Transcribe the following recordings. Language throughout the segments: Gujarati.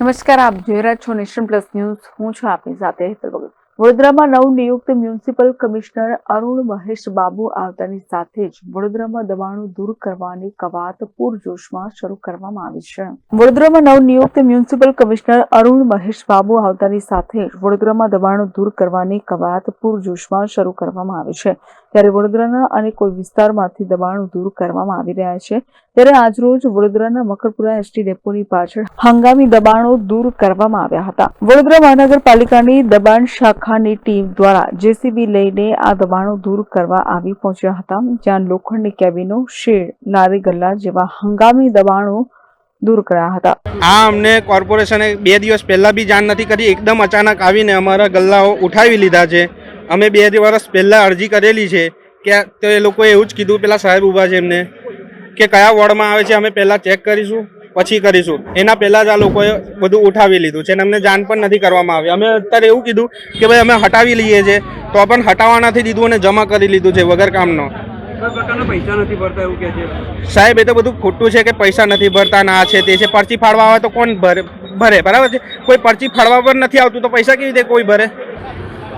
નમસ્કાર, આપ જોઈ રહ્યા છો નેશન પ્લસ ન્યૂઝ. હું છું આપની સાથે હેતલ ભગત. વડોદરામાં નવનિયુક્ત મ્યુનિસિપલ કમિશનર અરુણ મહેશ બાબુ આવતાની સાથે જ વડોદરામાં દબાણો દૂર કરવાની કવાત પૂરજોશમાં શરૂ કરવામાં આવી છે. વડોદરામાં નવનિયુક્ત મ્યુનિસિપલ કમિશનર અરુણ મહેશ બાબુ આવતાની સાથે જ વડોદરામાં દબાણો દૂર કરવાની કવાત પૂરજોશમાં શરૂ કરવામાં આવી છે. ત્યારે વડોદરાના અને કોઈ વિસ્તારમાંથી દબાણો દૂર કરવામાં આવી રહ્યા છે. ત્યારે આજરોજ વડોદરાના મકરપુરા એસટી ડેપોની પાછળ હંગામી દબાણો દૂર કરવામાં આવ્યા હતા. વડોદરા મહાનગરપાલિકાની દબાણ શાખાની ટીમ દ્વારા જેસીબી લઈને આ દબાણો દૂર કરવા આવી પહોંચ્યા હતા, જ્યાં લોખંડની કેબિનો, શેડ લારી ગલ્લા જેવા હંગામી દબાણો દૂર કર્યા હતા. આ અમને કોર્પોરેશને બે દિવસ પહેલાં બી જાણ નથી કરી, એકદમ અચાનક આવીને અમારા ગલ્લાઓ ઉઠાવી લીધા છે. અમે બે વર્ષ પહેલાં અરજી કરેલી છે કે તો એ લોકોએ એવું જ કીધું પેલા સાહેબ ઊભા છે એમને કે કયા વોર્ડમાં આવે છે અમે પહેલાં ચેક કરીશું પછી કરીશું. એના પહેલાં જ આ લોકોએ બધું ઉઠાવી લીધું છે અને અમને જાણ પણ નથી કરવામાં આવી. અમે અત્યારે એવું કીધું કે ભાઈ અમે હટાવી લઈએ છીએ તો પણ હટાવવા નથી દીધું અને જમા કરી લીધું છે વગર કામનો. પૈસા નથી ભરતા એવું કે છે? સાહેબ એ તો બધું ખોટું છે કે પૈસા નથી ભરતા ના છે તે છે. પરચી ફાળવા આવે તો કોણ ભરે? ભરે બરાબર છે? કોઈ પરચી ફાળવા પર નથી આવતું તો પૈસા કેવી રીતે કોઈ ભરે?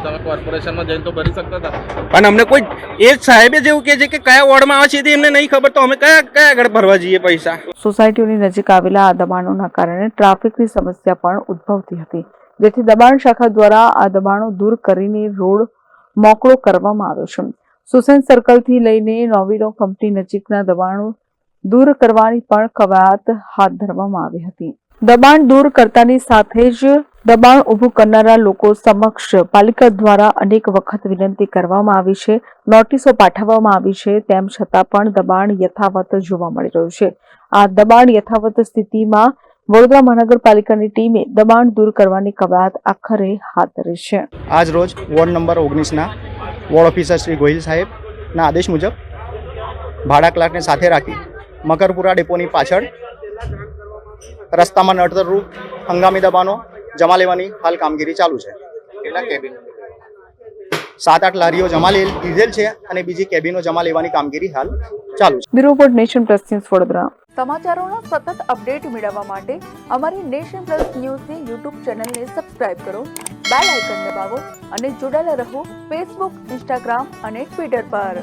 તમે કોર્પોરેશનમાં જઈને તો ભરી શકતા હતા. પણ અમને કોઈ એ સાહેબે જેવું કહે છે કે કયા વોર્ડમાં આવે છે તે એમને નહીં ખબર તો અમે કયા કયા આગળ ભરવા જઈએ પૈસા? સોસાયટીઓની નજીક આવેલા આ દબાણોના કારણે ટ્રાફિકની સમસ્યા પણ ઉદ્ભવતી હતી જેથી દબાણ શાખા દ્વારા આ દબાણો દૂર કરીને રોડ મોકળો કરવામાં આવ્યો છે. સુસેન સર્કલથી લઈને નોવિનો કંપની નજીકના દબાણો દૂર કરવાની પણ કવાયત હાથ ધરવામાં આવી હતી. દબાણ દૂર કરતાની સાથે જ દબાણ ઊભું કરનારા લોકો સમક્ષ પાલિકા દ્વારા અનેક વખત વિનંતી કરવામાં આવી છે. નોટિસો પાઠવવામાં આવી છે, તેમ છતાં પણ દબાણ યથાવત જોવા મળી રહ્યું છે. આ દબાણ યથાવત સ્થિતિમાં વડોદરા મહાનગરપાલિકાની ટીમે દબાણ દૂર કરવાની કવાયત આખરે હાથ ધરી છે. આજ રોજ વોર્ડ નંબર ઓગણીસના વોર્ડ ઓફિસર શ્રી ગોહિલ સાહેબના આદેશ મુજબ ભાડા ક્લાર્કને સાથે રાખી મકરપુરા ડેપોની પાછળ રસ્તામાં નડતરરૂપ હંગામી દબાણો જમા લેવાની હાલ કામગીરી ચાલુ છે. કેટલા કેબિન સાત આઠ લારીઓ જમા લીધેલ છે અને બીજી કેબિનો જમા લેવાની કામગીરી હાલ ચાલુ છે. Bureau report nation plus news Vadodara. સમાચારોના સતત અપડેટ મેળવવા માટે અમારી નેશન પ્લસ ન્યૂઝની યુટ્યુબ ચેનલને સબસ્ક્રાઇબ કરો બેલ આઇકન દબાવો અને જોડાયેલા રહો ફેસબુક ઇન્સ્ટાગ્રામ અને ટ્વિટર પર.